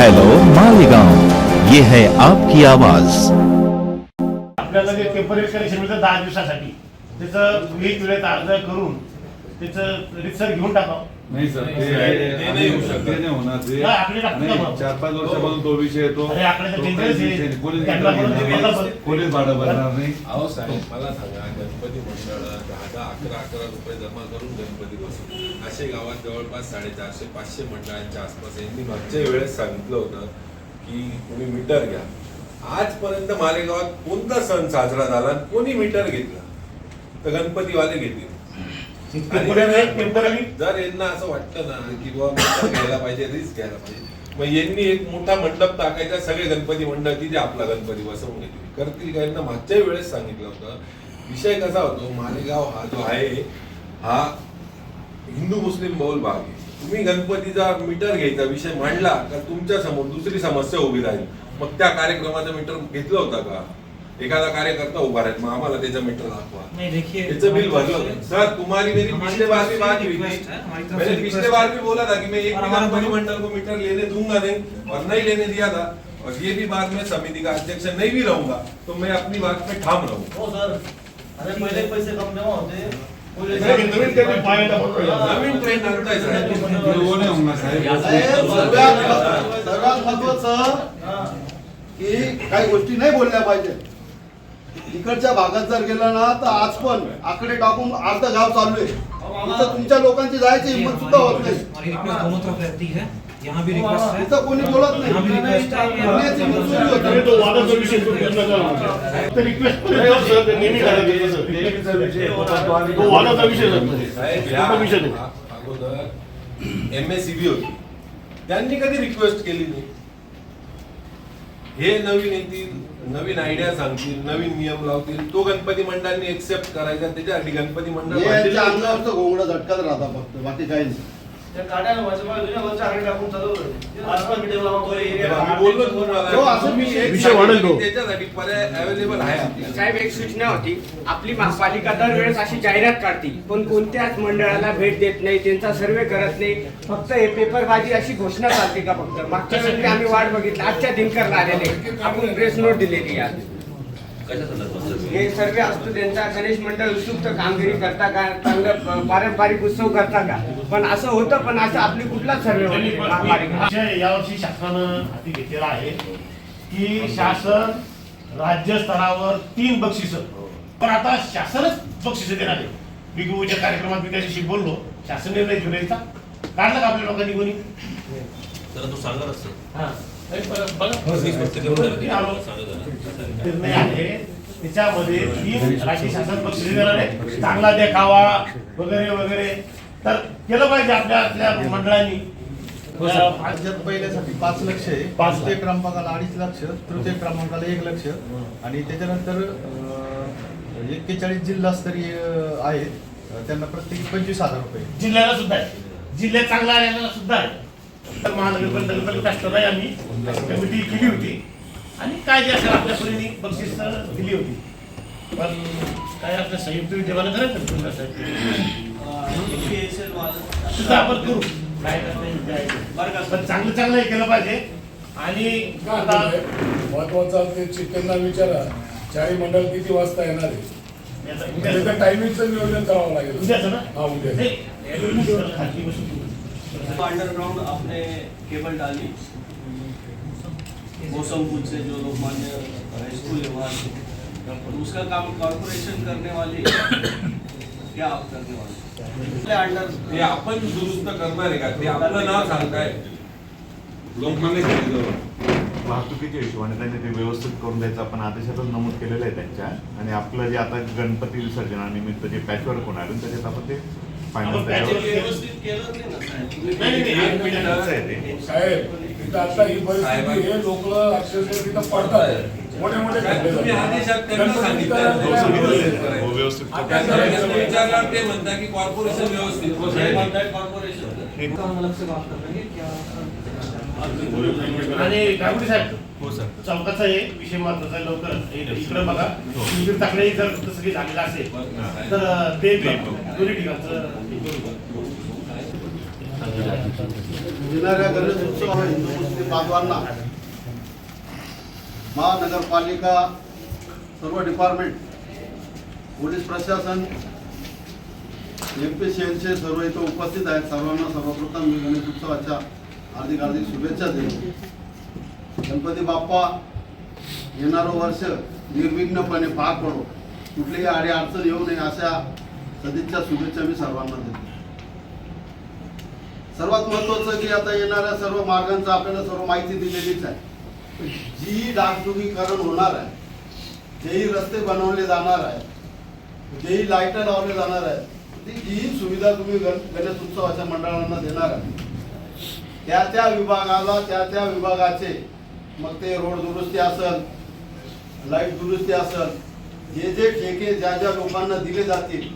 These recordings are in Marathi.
हेलो मालेगांव ये है आपकी आवाज आपल्याला जे टेंपररी कनेक्शन मिळतं दहा दिवसासाठी त्याचं वेळेत वेळेत अर्ज करून त्याचं रितसर घेऊन टाकावं नाही सर ते ते नाही होऊ शकत. ते नाही होणार ते नाही, आकडे टाकतो नाही, का मग? चार पाच वर्षापासून तो विषय येतो अरे, आकडे तर तो dangerous काही आहे. विषय नाही. कोणीच त्यांना भाडं पण ते भरणार बघा नाही. पण. कोणीच भाडं भरणार नाही अहो साहेब मला सांगा गणपती मंडळ दहा दहा अकरा अकरा रुपये जमा करून गणपती बसवतात असे गावात जवळपास साडेचारशे पाचशे मंडळांच्या आसपास यांनी मागच्या वेळेस सांगितलं होतं की तुम्ही मीटर घ्या. आजपर्यंत मालेगावात कोणता सण साजरा झाला कोणी मीटर घेतला? तर गणपतीवाले घेतील. जर यांना असं वाटतं ना की बाबा मीटर घ्यायला पाहिजे रिस्क घ्यायला पाहिजे मग यांनी एक मोठा मंडप टाकायचा सगळे गणपती मंडळ तिथे आपला गणपती बसवून घेतील. करतील का यांना मागच्या वेळेस सांगितलं होतं विषय कसा होतो मालेगाव हा जो आहे हा हिंदू मुस्लिम बहुल भाग. आहे तुम्ही गणपतीचा मीटर घ्यायचा विषय मांडला तर तुमच्यासमोर दुसरी समस्या उभी राहील? मग त्या कार्यक्रमाचं मीटर घेतलं होतं का? एखादा कार्यकर्ता उभा राहील मग आम्हाला त्याचं मीटर दाखवा. नहीं देखिए त्याचं बिल भरलं. सर तुम्हारी मेरी पिछले बार भी बात हुई थी. है, मैंने पिछले बार। भी बोला था कि मैं एक और भी हमारा गणपति दोनों- मंडल को मीटर लेने दूंगा नहीं और नहीं लेने दिया था। और ये भी बात मैं समिति का अध्यक्ष नहीं भी रहूंगा तो मैं अपनी बात पे ठाम रहूंगा। हो सर अरे पहिले पैसे कम तेव्हा होते। नवीन ट्रेंड आणताय साहेब सर्वात महत्वाचं हा. की काही गोष्टी नाही बोलल्या पाहिजे. इकडच्या भागात जर गेला ना तर आज पण आकडे टाकून अर्ध गाव चालू आहे. तुमच्या लोकांची जायची हिंमत सुद्धा होत नाही. है यहाँ भी रिक्वेस्ट है इथं कोणी बोलत यहाँ भी नाही रिक्वेस्ट है सुरू होती. तो वादाचा विषय तो. तर रिक्वेस्ट सर, ते नेहमी करायचं तसं. तो वादाचा विषय मोठा विषय या नाही. अगोदर एम एस सी होती त्यांनी कधी रिक्वेस्ट केली नाही हे नवीन येतील नवीन आयडिया सांगतील नवीन नियम लावतील तो गणपती मंडळांनी एक्सेप्ट करायचा त्याच्यासाठी गणपती मंडळ हे घोंगडं झटकत राहता फक्त बाकी काही नाही त्या वरच्या टाकून चालवलं बोललो तुम्हाला. हो, असं एक विषय वाढेल तो. त्याच्यासाठी पर्याय अवेलेबल आहे आपल्याला. साहेब एक सूचना होती. आपली महापालिका दरवेळेस अशी जाहिरात काढते पण कोणत्याच मंडळाला भेट देत नाही त्यांचा सर्वे करत नाही. फक्त हे पेपरबाजी अशी घोषणा चालते का फक्त? मागच्या वेळी आम्ही वाट बघितली आजच्या दिनकरला आलेले. आपण प्रेस नोट दिलेली आहे हे सर्वे असतो त्यांचा गणेश मंडळ उत्सुक कामगिरी करता का? चांगलं पारंपरिक उत्सव करता का? पण असं होतं पण असं आपली कुठलाच सर्वे यावर्षी शासनानं हाती घेतलेला आहे की शासन राज्य स्तरावर तीन बक्षिस. पण आता शासनच बक्षिस देणार आहे. बिगूच्या कार्यक्रमात मी त्याच्याशी बोललो शासन निर्णय घेऊन यायचा. काढला का आपल्या लोकांनी कोणी? हा. नाही, पण बघा. मी आलो. निर्णय आहे. त्याच्यामध्ये तीन राज्य शासन आहे. चांगला देखावा वगैरे वगैरे. तर केलं पाहिजे आपल्या आपल्या मंडळांनी. अं, राज्यात पहिल्यासाठी पाच लक्ष आहे. लाख. क्रमांकाला अडीच लक्ष तृतीय क्रमांकाला एक लक्ष. आणि त्याच्यानंतर एक्केचाळीस जिल्हास्तरीय आहेत. त्यांना प्रत्येकी पंचवीस हजार रुपये. जिल्ह्याला सुद्धा आहे. जिल्ह्यात चांगला सुद्धा आहे. तर महानगरपालिका आम्ही कमिटी केली होती. आणि काय जे असेल आपल्या परीने बक्षीस दिली होती. पण काय आपल्या संयुक्त विद्यमानं करायचं सुद्धा आपण करू. काय ते आहे. पण चांगलं चांगलं हे केलं पाहिजे. आणि महत्वाचं ते विचारा. चाळी मंडळ किती वाजता येणार आहे? याचा- त्याचं उद्याचं. टायमिंगचं नियोजन करावं लागेल. उद्याचं ना? हा उद्या अंडरग्राउंड आपने केबल डाली. मौसमपुर से जो लोकमान्य हाई स्कूल है वहाँ से उसका काम कॉर्पोरेशन करने वाली। क्या आप करने वाले अंडर आपण दुरुस्त करणार आहे का? ते आपलं नाव सांगताय. लोकमान्य केलं वाहतुकीच्या हिशोबाने त्यांनी ते व्यवस्थित करून द्यायचं. आपण आदेशातच नमूद केलेलं आहे त्यांच्या. आणि आपलं जे आता गणपती विसर्जनानिमित्त जे पॅचवर्क होणार आहे त्याच्यात आपण ते फायनल साहेब आता ही परिस्थिती हे लोक अक्षरशः तिथं पडतात. मोठे मोठे काय खड्डे तुम्ही झाले. आदेशात त्यांना गणपती सांगितलं करायला हो, सांगितलं. हो, व्यवस्थित आता त्यांना ते म्हणता की कॉर्पोरेशन व्यवस्थित. म्हणताय कॉर्पोरेशन हैं क्या आणि गावडी साहेब हो सर. चौकाचा एक विषय महत्त्वाचा आहे लवकर. इकडे बघा. तुमची टाकण्याची जर तसं काही झालेलं असेल तर ते दोन्ही ठिकाणचं हे करू. येणाऱ्या गणेश उत्सव हिंदू मुस्लिम बांधवांना महानगरपालिका सर्व डिपार्टमेंट पोलीस प्रशासन एम पी सी एलचे सर्व इथं उपस्थित आहेत. सर्वांना सर्वप्रथम मी गणेश उत्सवाच्या हार्दिक हार्दिक शुभेच्छा देतो. गणपती बाप्पा येणारं वर्ष निर्विघ्नपणे पार पडो. कुठलीही आडी अडचण येऊ नये अशा सदिच्छा शुभेच्छा मी सर्वांना देतो. सर्वात महत्वाचं की आता येणाऱ्या सर्व मार्गांचं आपल्याला सर्व माहिती दिलेलीच आहे. जी डागडुगीकरण होणार आहे जेही रस्ते बनवले जाणार आहे जेही लाइट लावले जाणार आहे ती जी सुविधा तुम्ही गण- गणेश उत्सवाच्या मंडळांना देणार आहे त्या त्या विभागाला त्या त्या विभागाचे मग ते रोड दुरुस्ती असेल लाइट दुरुस्ती असेल जे जे ठेके ज्या ज्या लोकांना दिले जातील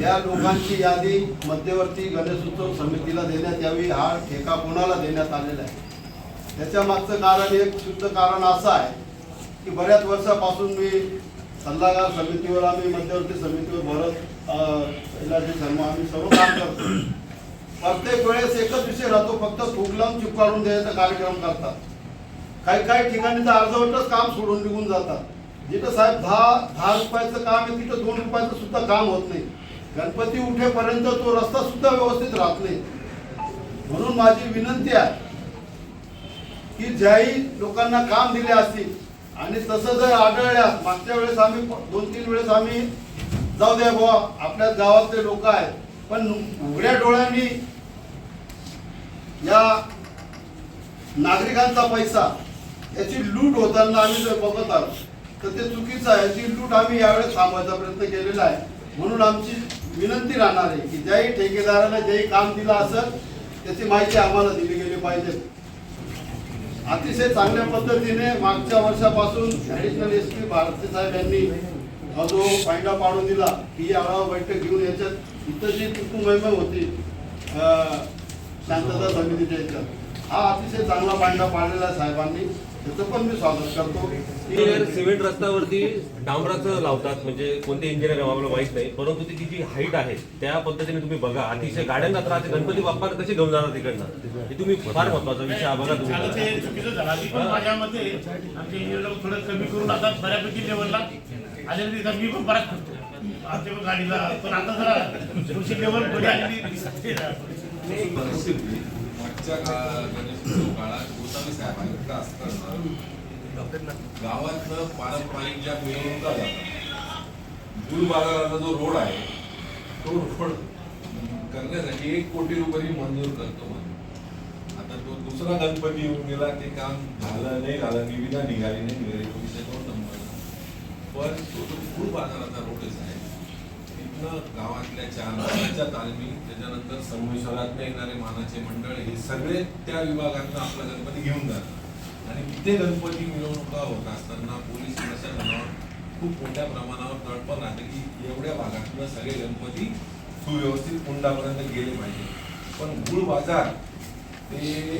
त्या लोकांची यादी मध्यवर्ती गणेश उत्सव समितीला देण्यात यावी हा ठेका कोणाला देण्यात आलेला आहे? त्याच्या मागचं कारण एक शुद्ध कारण असं आहे की बऱ्याच वर्षापासून मी सल्लागार समितीवर आम्ही मध्यवर्ती समितीवर भरत इलाजी शर्मा आम्ही सर्व काम करतो. प्रत्येक वेळेस एकच विषय राहतो फक्त फुग चिपकाळून देण्याचा द्यायचा कार्यक्रम करतात. काही काही ठिकाणी तर अर्धवटच काम सोडून निघून जातात. जिथं साहेब दहा दहा रुपयाचं काम आहे तिथं दोन रुपयाचं सुद्धा काम होत नाही. गणपती उठेपर्यंत तो रस्ता सुद्धा व्यवस्थित राहत नाही. म्हणून माझी विनंती आहे की ज्याही लोकांना काम दिले असतील आणि तसं जर आढळल्यास मागच्या वेळेस आम्ही दोन तीन वेळेस आम्ही जाऊ द्या बुवा आपल्या गावातले लोक आहेत पण उघड्या डोळ्यांनी या नागरिकांचा पैसा याची लूट होताना आम्ही बघत आलो तर ते चुकीचं आहे. ती लूट आम्ही यावेळेस थांबवायचा प्रयत्न केलेला आहे. म्हणून आमची विनंती राहणार आहे की ज्याही ठेकेदाराला ज्याही काम दिलं असेल त्याची माहिती आम्हाला दिली गेली पाहिजे. अतिशय चांगल्या पद्धतीने मागच्या वर्षापासून ऍडिशनल एस पी भारती साहेब यांनी हा जो फायदा पाडून दिला की ही आढावा बैठक घेऊन याच्यात इथं जी कुटुंबमय होती शांतता समितीच्या याच्यात हा अतिशय चांगला पायंडा पाडलेला आहे साहेबांनी. त्याचं पण मी स्वागत करतो. सिमेंट रस्त्यावरती डांबराचं लावतात म्हणजे कोणते इंजिनियर आहे आम्हाला माहीत नाही. परंतु ती जी हाईट आहे त्या पद्धतीने तुम्ही बघा. अतिशय गाड्यांना त्रास. गणपती बाप्पा कसे घेऊन जाणार तिकडनं? हे तुम्ही फार महत्त्वाचा विषय हा बघा तुम्ही. माझ्या मते आमचे इंजिनियर थोडं कमी करून आता बऱ्यापैकी लेवलला आलेली मी पण बराच करतो. आमच्या गाडीला. पण आता जरा लेवल पुढे आलेली दिसते मागच्या काळात गोसावी साहेबांनी का असताना गावातलं पारंपरिक ज्या मिरवणुका जातात गुल बाजाराचा जो रोड आहे तो रोड करण्यासाठी एक कोटी रुपये मंजूर करतो आता तो दुसरा गणपती येऊन गेला ते काम झालं नाही झालं निविदा निघाली नाही निघाली पण तो जो गुळ बाजाराचा रोडच आहे गावातल्या चार गावाच्या तालमी त्याच्यानंतर संगमेश्वरात येणारे मानाचे मंडळ हे सगळे त्या विभागातनं आपला गणपती घेऊन जातात. आणि तिथे गणपती मिरवणुका होत असताना पोलीस प्रशासनावर खूप मोठ्या प्रमाणावर तडपण राहते की एवढ्या भागातनं सगळे गणपती सुव्यवस्थित कुंडापर्यंत गेले पाहिजे. पण गुळ बाजार ते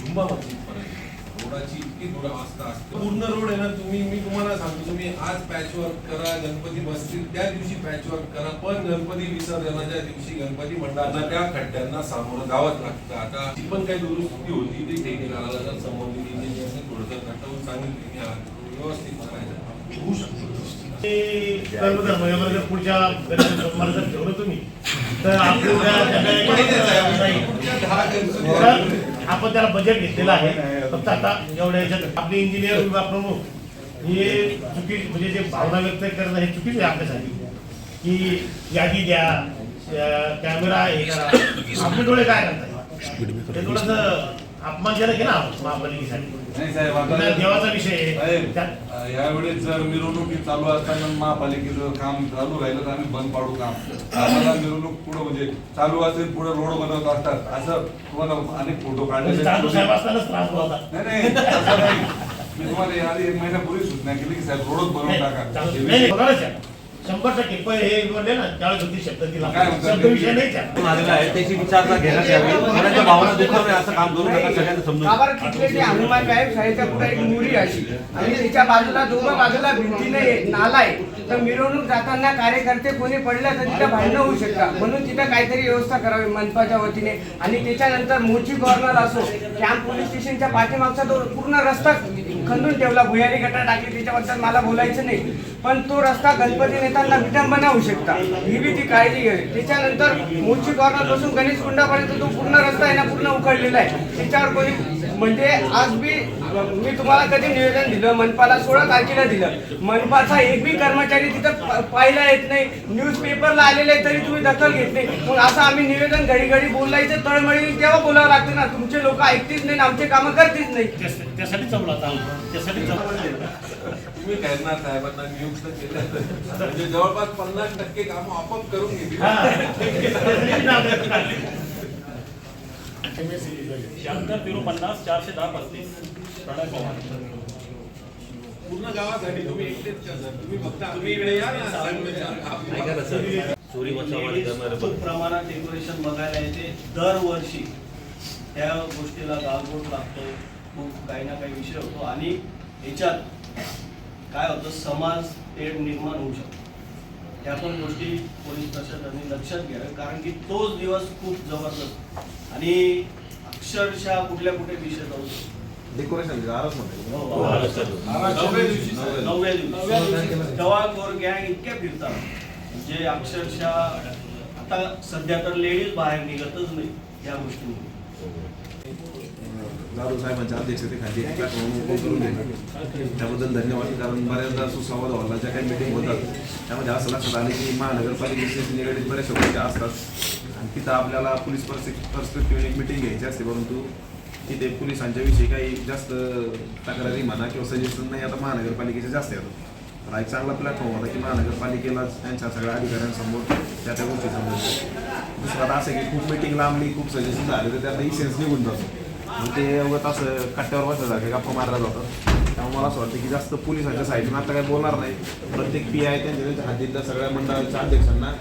झुंबा मस्जिदपर्यंत. रोडाची इतकी दुरावस्था असते. पूर्ण रोड आहे ना तुम्ही मी तुम्हाला सांगतो तुम्ही आज पॅचवर्क करा गणपती बसतील त्या दिवशी पॅचवर्क करा पण गणपती विसर्जनाच्या दिवशी गणपती मंडळाला त्या खड्ड्यांना सामोरं जावंच लागतं. आता जी पण काही दुरुस्ती होती ती ठेकेदाराला संबंधित इंजिनियरने थोडंसं खटवून सांगितलं की हा व्यवस्थित करायचं. होऊ शकतो. ते कर्मचारी जर पुढच्या ठेवलं तुम्ही तर आपण त्याला बजेट घेतलेलं आहे. फक्त आता एवढ्या याच्यात आपले इंजिनियर विभाग प्रमुख हे चुकी म्हणजे जे भावना व्यक्त करणं हे चुकीचं आहे आपल्यासाठी. की यादी द्या कॅमेरा हे करा. आपले डोळे काय करताय? ते थोडंसं अपमानजनक आहे ना महापालिकेसाठी. नाही साहेब पुन्हा आता देवाचा विषय आहे. साहेब त्यात अं, यावेळेस जर मिरवणुकी चालू असताना महापालिकेचं काम चालू राहिलं तर आम्ही बंद पाडू काम. आम्हाला मिरवणूक पुढं म्हणजे चालू असेल पुढे रोड बनवत असतात असं तुम्हाला अनेक फोटो म्हणजे चालू साहेब काढले असतानाच त्रास होता नाही नाही मी तुम्हाला याआधी एक महिन्यापूर्वी सूचना केली की साहेब रोडच बनवून नाही टाका. चालू- नाही, नाही, विषय- बघाच आहे. शंभर टक्के. पण हे बोलले ना त्यावेळेस होती शब्द दिला? शब्द विषय नाही आहे. त्याची विचारणा घेण्यात यावी कोणाच्या भावना दुखावणे असं काम करू नका सगळ्यांना समजून का बरं तिथले जे हनुमान पुढे एक मुरी अशी. आणि तिच्या बाजूला दोघं बाजूला भिंतीने नाला आहे. तर मिरवणूक जाताना कार्यकर्ते कोणी पडलं तर तिथं भांडणं होऊ शकतात. म्हणून तिथं काहीतरी व्यवस्था करावी मनपाच्या वतीने. आणि त्याच्यानंतर मोची कॉर्नर असो कॅम्प पोलीस स्टेशनच्या पाठीमागचा तो पूर्ण रस्ता खंदून ठेवला. भुयारी गटा टाकली. त्याच्याबद्दल मला बोलायचं नाही. पण तो रस्ता गणपती नेताना विटंबना होऊ शकता. ही बी ती काळजी घ्यावी त्याच्यानंतर मोची कॉर्नरपासून गणेश कुंडापर्यंत तो पूर्ण रस्ता आहे ना पूर्ण उकडलेला आहे. त्याच्यावर कोणी म्हणजे आज बी मी तुम्हाला कधी निवेदन दिलं? मनपाला सोळा तारखेला दिलं. मनपाचा एक बी कर्मचारी तिथं प- पाहायला येत नाही. न्यूज पेपरला आलेले तरी तुम्ही दखल घेत नाही. मग असं आम्ही निवेदन घडी घडी बोलायचं तळमळी तेव्हा बोलावं लागतं ना. तुमचे लोक ऐकतीच नाही आमचे कामं करतीच नाही त्यास- त्यासाठी चवला त्यासाठी तुम्ही खैरनार साहेबांना नियुक्त केलं. म्हणजे जवळपास पन्नास टक्के कामं आपोआप करून घेतली. शहात्तर झिरो पन्नास चारशे दहा पस्तीस. प्रणय पवार पूर्ण गावासाठी तुम्ही एकटेच तुम्ही तुम्ही इकडे या ना चोरी खूप प्रमाणात डेकोरेशन बघायला येते दरवर्षी त्या गोष्टीला गालबोट लागतो खूप काही ना काही विषय होतो आणि याच्यात काय होतं समाज तेढ निर्माण होऊ शकतो. त्या पण गोष्टी पोलीस प्रशासनाने लक्षात घ्याव्या कारण की तोच दिवस खूप जबरदस्त आणि अक्षरशः कुठल्या कुठे विषय जाऊ शकतो डेकोरेशन म्हणते हो, नवव्या दिवशी सर. नवव्या दिवशी तेव्हा गोर गँग इतक्या फिरतात. जे अक्षरशः आता सध्या तर लेडीज बाहेर निघतच नाही या गोष्टीमुळे. दारू साहेबांच्या अध्यक्षतेखाली करून त्याबद्दल धन्यवाद कारण बऱ्याचदा सुसंवाद व्हायला ज्या काही मिटिंग होतात त्यामध्ये असं लक्षात आलं की महानगरपालिकेशी निगडीत बऱ्याचशा गोष्टी असतात आणि तिथं आपल्याला पोलीस पर्स्पेक्टिव्ह एक मिटिंग घ्यायची असते परंतु तिथे ते पोलिसांच्याविषयी काही जास्त तक्रारी म्हणा किंवा सजेशन नाही. आता महानगरपालिकेचे जास्त येतात हा एक चांगला प्लॅटफॉर्म होता की महानगरपालिकेलाच त्यांच्या सगळ्या अधिकाऱ्यांसमोर त्या त्या गोष्टी समोर दुसरं आता असं की खूप मिटिंग लांबली खूप सजेशन झाले तर त्यातला सेन्स निघून जातो. मग ते उगत असं कट्ट्यावर बसलं जातं गप्पा मारला जातं त्यामुळे मला असं वाटतं की जास्त पोलिसांच्या साईडून आता काही बोलणार नाही. प्रत्येक पी आय त्यांच्या त्यांच्या हद्दीतल्या सगळ्या मंडळाच्या अध्यक्षांना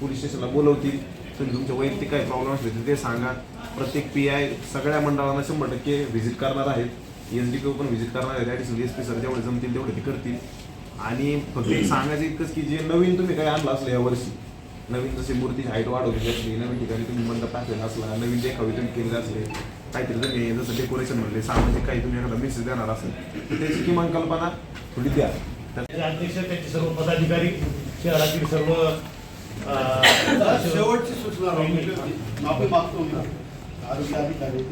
पोलीस स्टेशनला बोलवतील. तुम्ही तुमचे वैयक्तिक काही प्रॉब्लेम असले तर ते सांगा. प्रत्येक पी आय सगळ्या मंडळांना शंभर टक्के व्हिजिट करणार आहेत. एस डी पी पण व्हिजिट करणार आहेत. ॲडिशनल एस पी सर जेवढे जमतील तेवढे ते करतील. आणि फक्त एक सांगायचं इतकंच की जे नवीन तुम्ही काही आणलं असलं यावर्षी नवीन जशी मूर्तीची हाईट वाढवलेली असली नवीन ठिकाणी तुम्ही मंडप टाकलेला असला नवीन देखावे तुम्ही केलेले असले काहीतरी तुम्ही जसं डेकोरेशन म्हणले सामाजिक काही तुम्ही एखादा मेसेज देणार असेल तर त्याची किमान कल्पना थोडी द्या. तर अध्यक्ष त्यांचे सर्व पदाधिकारी शहरातील सर्व शेवटची सूचना माफी मागतो मी. आरोग्य अधिकारी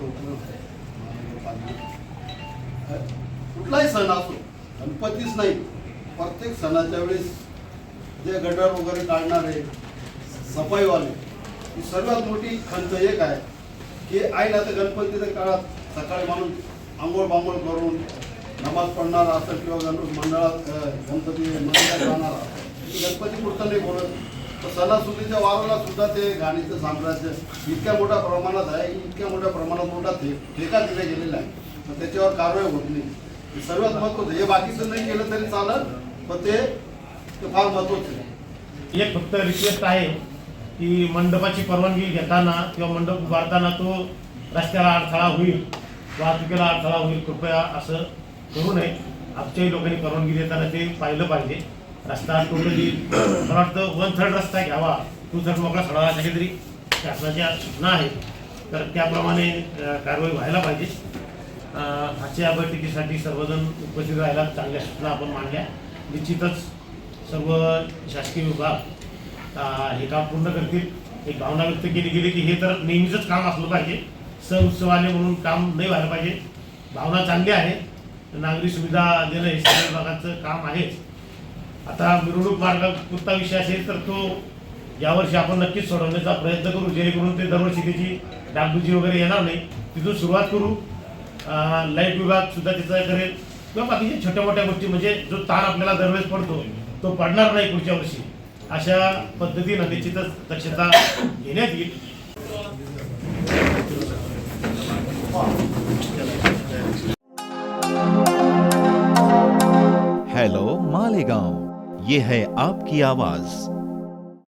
कुठलाही सण असो गणपतीच नाही. प्रत्येक सणाच्या वेळेस जे गटर वगैरे काढणारे सफाईवाले ही सर्वात मोठी खंत एक आहे की आईला आता गणपतीच्या काळात सकाळी माणूस आंघोळ बांघोळ करून नमाज पडणारा असेल किंवा गणपती मंडळात गणपती मंदिरात जाणारा गणपती पुरतं नाही बोलत. सणासुदीच्या वाराला सुद्धा ते गाणीचं साम्राज्य इतक्या मोठ्या प्रमाणात आहे इतक्या मोठ्या प्रमाणात मोठा थे ठेका दिला गेलेला आहे. तर त्याच्यावर कारवाई होत नाही. सर्वात महत्वाचं हे बाकीचं नाही केलं तरी चालत पण ते ते फार महत्वाचं आहे. एक फक्त रिक्वेस्ट आहे की मंडपाची परवानगी घेताना किंवा मंडप उभारताना तो रस्त्याला अडथळा होईल वाहतुकीला अडथळा होईल कृपया असं करू नये. आमच्याही लोकांनी परवानगी देताना ते पाहिलं पाहिजे. रस्ता टोटली मला वाटतं वन थर्ड रस्ता घ्यावा. टू थर्ड मोकळा सोडावा अशा काहीतरी शासनाच्या सूचना आहेत. तर त्याप्रमाणे कारवाई व्हायला पाहिजे. आजच्या बैठकीसाठी सर्वजण उपस्थित राहायला चांगल्या सूचना आपण मांडल्या. निश्चितच सर्व शासकीय विभाग हे काम पूर्ण करतील. एक भावना व्यक्त केली गेली की हे तर नेहमीचंच काम असलं पाहिजे. सण उत्सव आले म्हणून काम नाही व्हायला पाहिजे. भावना चांगली आहे. नागरी सुविधा देणं हे सगळ्या विभागाचं काम आहेच. आता मिरवणूक मार्ग कुत्ता विषय असेल तर तो यावर्षी आपण नक्कीच सोडवण्याचा प्रयत्न करू जेणेकरून ते दरवर्षी त्याची डागडुजी वगैरे येणार नाही. तिथून सुरुवात करू. लाइट विभाग सुद्धा त्याचा करेल. किंवा बाकीच्या छोट्या मोठ्या गोष्टी म्हणजे जो ताण आपल्याला दरवेळेस पडतो तो पडणार नाही पुढच्या वर्षी. अशा पद्धतीनं निश्चितच दक्षता घेण्यात येईल. हॅलो मालेगाव. ये है आपकी आवाज।